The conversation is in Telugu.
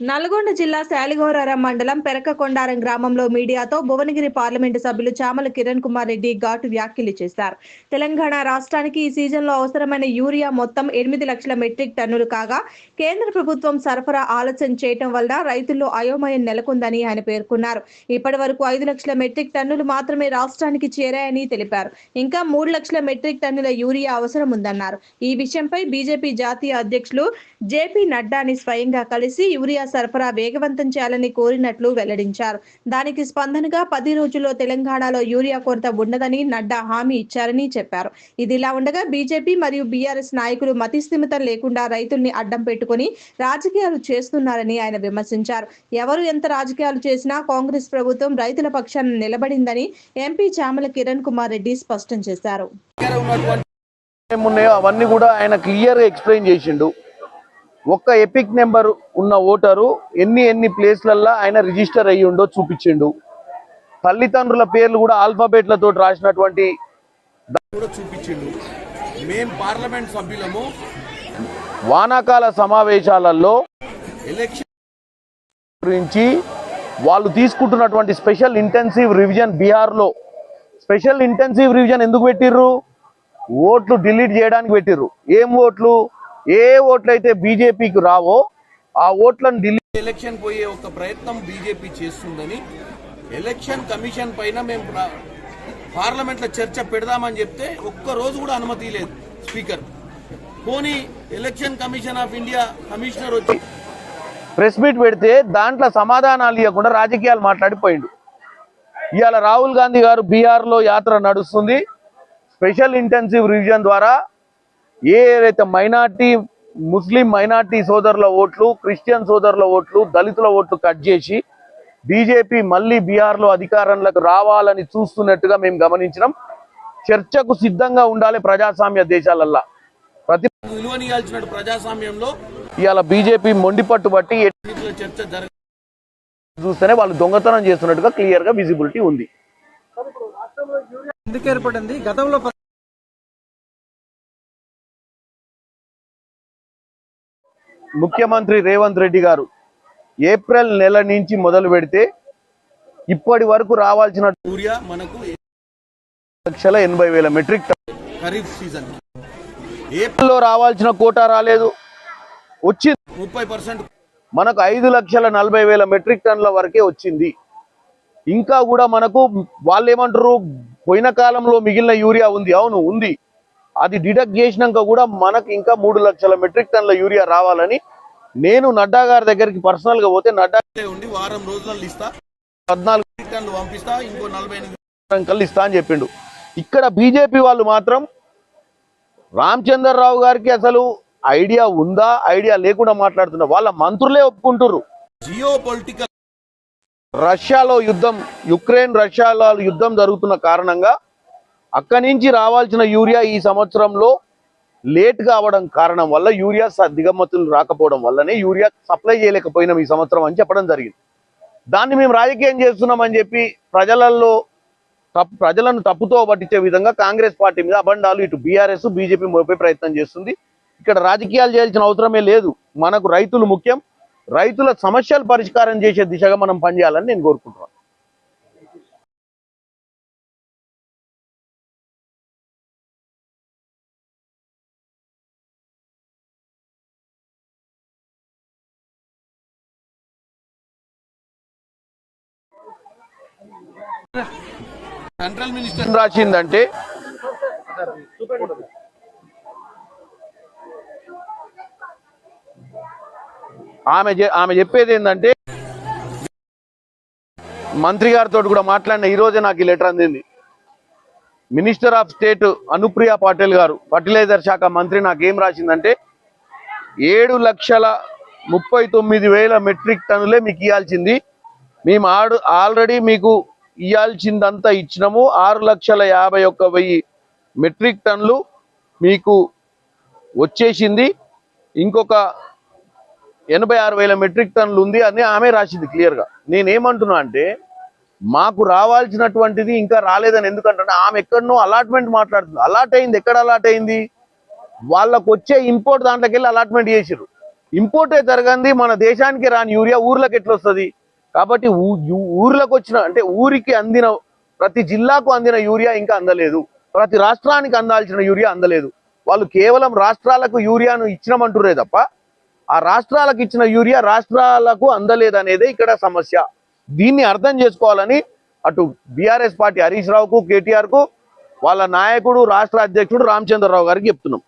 నల్గొండ జిల్లా శాలిగోరారం మండలం పెరకకొండారం గ్రామంలో మీడియాతో భువనగిరి పార్లమెంటు సభ్యులు చామల కిరణ్ కుమార్ రెడ్డి ఘాటు వ్యాఖ్యలు చేశారు. తెలంగాణ రాష్ట్రానికి ఈ సీజన్లో అవసరమైన యూరియా మొత్తం ఎనిమిది లక్షల మెట్రిక్ టన్నులు కాగా కేంద్ర ప్రభుత్వం సరఫరా ఆలస్యం చేయటం వల్ల రైతుల్లో అయోమయం నెలకొందని ఆయన పేర్కొన్నారు. ఇప్పటి వరకు ఐదు లక్షల మెట్రిక్ టన్నులు మాత్రమే రాష్ట్రానికి చేరాయని తెలిపారు. ఇంకా మూడు లక్షల మెట్రిక్ టన్నుల యూరియా అవసరం ఉందన్నారు. ఈ విషయంపై బీజేపీ జాతీయ అధ్యక్షులు జేపీ నడ్డాని స్వయంగా కలిసి యూరియా సరఫరా వేగవంతం చేయాలని కోరినట్లు వెల్లడించారు. దానికి స్పందనగా పది రోజుల్లో తెలంగాణలో యూరియా కొరత ఉండదని నడ్డా హామీ ఇచ్చారని చెప్పారు. ఇదిలా ఉండగా బీజేపీ మరియు బీఆర్ఎస్ నాయకులు మతిస్థిమితం లేకుండా రైతుల్ని అడ్డం పెట్టుకుని రాజకీయాలు చేస్తున్నారని ఆయన విమర్శించారు. ఎవరు ఎంత రాజకీయాలు చేసినా కాంగ్రెస్ ప్రభుత్వం రైతుల పక్షాన నిలబడిందని ఎంపీ చామల కిరణ్ కుమార్ రెడ్డి స్పష్టం చేశారు. అవన్నీ కూడా ఆయన క్లియర్గా ఎక్స్ప్లెయిన్ చేసిండు. ఒక్క ఎపిక్ నెంబర్ ఉన్న ఓటరు ఎన్ని ఎన్ని ప్లేస్లల్లో ఆయన రిజిస్టర్ అయ్యి ఉండో చూపించిండు. తల్లిదండ్రుల పేర్లు కూడా ఆల్ఫాబెట్లతో రాసినటువంటి కూడా చూపించిండు. మేం పార్లమెంట్ సభ్యులము. వానాకాల సమావేశాలలో ఎలక్షన్ గురించి వాళ్ళు తీసుకుంటున్నటువంటి స్పెషల్ ఇంటెన్సివ్ రివిజన్ బీహార్లో. స్పెషల్ ఇంటెన్సివ్ రివిజన్ ఎందుకు పెట్టిర్రు? ఓట్లు డిలీట్ చేయడానికి పెట్టిర్రు. ఏం ఓట్లు? ఏ ఓట్లు అయితే బీజేపీకి రావో ఆ ఓట్లను డిలీట్ ఎలక్షన్ పోయే ఒక ప్రయత్నం బీజేపీ చేస్తుందని ఎలక్షన్ కమిషన్ పైన మేము ప్ర- పార్లమెంట్లో చర్చ పెడదామని చెప్తే ఒక్క రోజు కూడా అనుమతి లేదు స్పీకర్. పోనీ election commission of India commissioner వచ్చి ప్రెస్ మీట్ పెడితే దాంట్లో సమాధానాలు ఇవ్వకుండా రాజకీయాలు మాట్లాడిపోయిండు. ఇవాళ రాహుల్ గాంధీ గారు బీహార్లో యాత్ర నడుస్తుంది. స్పెషల్ ఇంటెన్సివ్ రివిజన్ ద్వారా ఏదైతే మైనార్టీ ముస్లిం మైనార్టీ సోదరుల ఓట్లు క్రిస్టియన్ సోదరుల ఓట్లు దళితుల ఓట్లు కట్ చేసి బీజేపీ మళ్ళీ బీహార్లో అధికారంలోకి రావాలని చూస్తున్నట్టుగా మేము గమనించినాం. చర్చకు సిద్ధంగా ఉండాలి ప్రజాస్వామ్య దేశాలల్లా. ప్రతి విలువనియాల్సిన ప్రజాస్వామ్యంలో ఇవాళ బీజేపీ మొండి పట్టుబట్టి చర్చ జరగ చూస్తేనే వాళ్ళు దొంగతనం చేస్తున్నట్టుగా క్లియర్గా విజిబిలిటీ ఉంది. ఎందుకు ఏర్పడింది గతంలో ముఖ్యమంత్రి రేవంత్ రెడ్డి గారు ఏప్రిల్ నెల నుంచి మొదలు పెడితే ఇప్పటి వరకు రావాల్సిన యూరియా మనకు లక్షల ఎనభై వేల మెట్రిక్ టన్ ఖరీఫ్ సీజన్. ఏప్రిల్లో రావాల్సిన కోటా రాలేదు. వచ్చి ముప్పై పర్సెంట్ మనకు ఐదు లక్షల నలభై వేల మెట్రిక్ టన్ల వరకే వచ్చింది. ఇంకా కూడా మనకు వాళ్ళు ఏమంటారు పోయిన కాలంలో మిగిలిన యూరియా ఉంది. అవును ఉంది. అది డిడక్ట్ చేసినాక కూడా మనకు ఇంకా మూడు లక్షల మెట్రిక్ టన్ల యూరియా రావాలని నేను నడ్డా గారి దగ్గరికి పర్సనల్గా పోతే నడ్డా ఉండి వారం రోజులలో ఇస్తా. పద్నాలుగు పంపిస్తా ఇంకో నలభై ఎనిమిది ఇస్తా అని చెప్పిండు. ఇక్కడ బీజేపీ వాళ్ళు మాత్రం రామచంద్రరావు గారికి అసలు ఐడియా ఉందా ఐడియా లేకుండా మాట్లాడుతున్నారు వాళ్ళ మంత్రులే ఒప్పుకుంటున్నారు జియో పొలిటికల్ రష్యాలో యుద్ధం యుక్రెయిన్ రష్యాలో యుద్ధం జరుగుతున్న కారణంగా అక్కడి నుంచి రావాల్సిన యూరియా ఈ సంవత్సరంలో లేట్ కావడం కారణం వల్ల యూరియా స- దిగమతులు రాకపోవడం వల్లనే యూరియా సప్లై చేయలేకపోయినాం ఈ సంవత్సరం అని చెప్పడం జరిగింది. దాన్ని మేము రాజకీయం చేస్తున్నామని చెప్పి ప్రజలలో తప్పు ప్రజలను తప్పుతో పట్టించే విధంగా కాంగ్రెస్ పార్టీ మీద అబండాలు ఇటు బీఆర్ఎస్ బీజేపీ మోపే ప్రయత్నం చేస్తుంది. ఇక్కడ రాజకీయాలు చేయాల్సిన అవసరమే లేదు. మనకు రైతులు ముఖ్యం. రైతుల సమస్యలు పరిష్కారం చేసే దిశగా మనం పనిచేయాలని నేను కోరుకుంటున్నాను. సెంట్రల్ మినిస్టర్ రాసిందంటే? ఆమె ఆమె చెప్పేది ఏంటంటే మంత్రి గారితో కూడా మాట్లాడిన ఈ రోజే నాకు ఈ లెటర్ అందింది. Minister of state Anupriya Patil గారు ఫర్టిలైజర్ శాఖ మంత్రి నాకు రాసిందంటే ఏడు లక్షల ముప్పై తొమ్మిది వేల మెట్రిక్ టన్నులే మీకు ఇవ్వాల్సింది మేము ఆడు ఆల్రెడీ మీకు ఇవ్వాల్సిందంతా ఇచ్చినాము. ఆరు లక్షల యాభై ఒక్క వెయ్యి మెట్రిక్ టన్లు మీకు వచ్చేసింది. ఇంకొక ఎనభై ఆరు వేల మెట్రిక్ టన్నులు ఉంది అని ఆమె రాసింది క్లియర్గా. నేనేమంటున్నా అంటే మాకు రావాల్సినటువంటిది ఇంకా రాలేదని ఎందుకంటే ఆమె ఎక్కడనో అలాట్మెంట్ మాట్లాడుతుంది. అలాట్ అయింది. ఎక్కడ అలాట్ అయింది? వాళ్ళకు వచ్చే ఇంపోర్ట్ దాంట్లోకి వెళ్ళి అలాట్మెంట్ చేసిర్రు. ఇంపోర్టే జరగంది. మన దేశానికి రాని యూరియా ఊర్లకు ఎట్లొస్తుంది? కాబట్టి ఊ- ఊర్లకు వచ్చిన అంటే ఊరికి అందిన ప్రతి జిల్లాకు అందిన యూరియా ఇంకా అందలేదు. ప్రతి రాష్ట్రానికి అందాల్సిన యూరియా అందలేదు. వాళ్ళు కేవలం రాష్ట్రాలకు యూరియాను ఇచ్చినామంటురే తప్ప ఆ రాష్ట్రాలకు ఇచ్చిన యూరియా రాష్ట్రాలకు అందలేదనేదే ఇక్కడ సమస్య. దీన్ని అర్థం చేసుకోవాలని అటు బీఆర్ఎస్ పార్టీ హరీష్ రావుకు కేటీఆర్కు వాళ్ళ నాయకుడు రాష్ట్ర అధ్యక్షుడు రామచంద్రరావు గారికి చెప్తున్నాం.